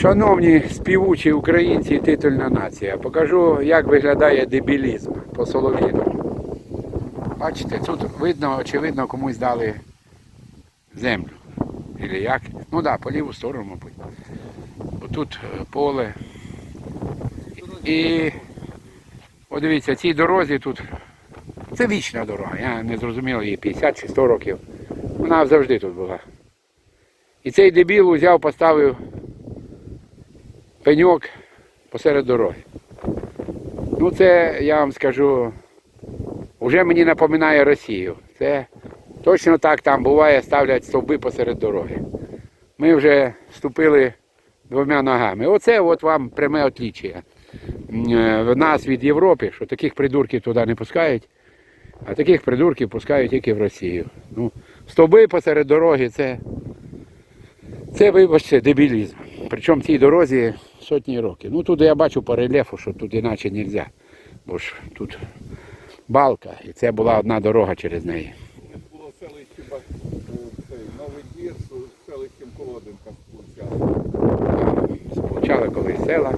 Шановні співучі українці титульна нація, покажу, як виглядає дебілізм по Солов'їну. Бачите, тут видно, очевидно, комусь дали землю. Или як? Ну так, да, по ліву сторону, мабуть. Тут е, поле. І от дивіться, цій дорозі тут. Це вічна дорога. Я не зрозумів її 50 чи 100 років. Вона завжди тут була. І цей дебіл узяв, поставив пеньок посеред дороги. Ну це, я вам скажу, вже мені напоминає Росію. Це точно так там буває, ставлять стовби посеред дороги. Ми вже вступили двома ногами. Оце от вам пряме отліччя. Е, нас від Європи, що таких придурків туди не пускають, а таких придурків пускають тільки в Росію. Ну, стовби посеред дороги це, це вибачте, дебілізм. Причому цій дорозі сотні років. Ну тут я бачу по рельєфу, що тут іначе не можна. Бо ж тут балка, і це була одна дорога через неї. Було селище Ба- е, Новий Двір з селищем колодинка сполучали. Сполучали колись села.